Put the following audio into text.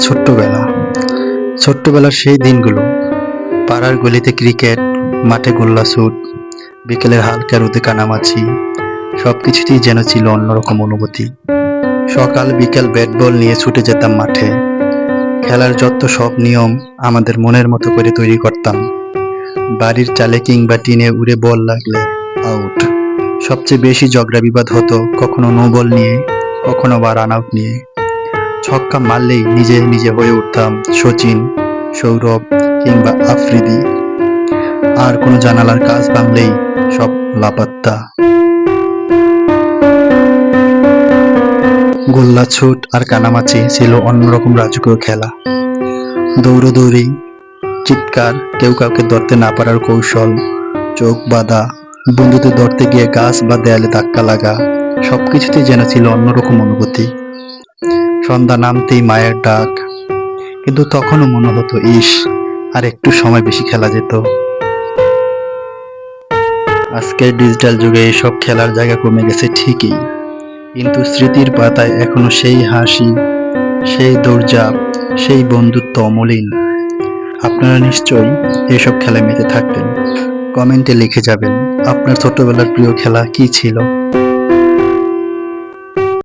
ছোট্টবেলা। ছোট্টবেলার সেই দিনগুলো, পাড়ার গলিতে ক্রিকেট, মাঠে গোল্লা শুট বিকেলের হালকা রোদে কানামাছি সব কিছুতেই যেন ছিল অন্যরকম অনুভূতি। সকাল, বিকেল ব্যাট বল নিয়ে ছুটে যেতাম মাঠে। খেলার যত সব নিয়ম আমাদের মনের মতো করে তৈরি করতাম। বাড়ির চালে কিংবা টিনে উড়ে বল লাগলে আউট সবচেয়ে বেশি ঝগড়া বিবাদ হতো কখনো নো বল নিয়ে, কখনো বা রান আউট নিয়ে। ছক্কা মারলেই নিজে নিজে হয়ে উঠতাম সচিন সৌরভ কিংবা আফ্রিদি। আর কোনো জানালার কাজ ভাঙলেই সব লাপাত্তা। গোল্লা ছুট আর কানামাছি ছিল অন্যরকম রাজকীয় খেলা। দৌড়দৌড়ি, চিৎকার, কেউ কাউকে ধরতে না পারার কৌশল, চোখ বাঁধা, বন্ধুদের ধরতে গিয়ে গাছ বা দেয়ালে ধাক্কা লাগা, সবকিছুতেই যেন ছিল অন্যরকম অনুভূতি। সন্ধ্যা নামতেই মায়ের ডাক। কিন্তু তখনও মনে হতো, ইস, আর একটু সময় বেশি খেলা যেত। আজকের ডিজিটাল যুগে এসব খেলার জায়গা কমে গেছে ঠিকই। কিন্তু স্মৃতির পাতায় এখনও সেই হাসি, সেই দৌড়ঝাঁপ, সেই বন্ধুত্ব অমলিন। আপনারা নিশ্চয়ই এসব খেলায় মেতে থাকতেন কমেন্টে লিখে যাবেন, আপনার ছোটবেলার প্রিয় খেলা কি ছিল?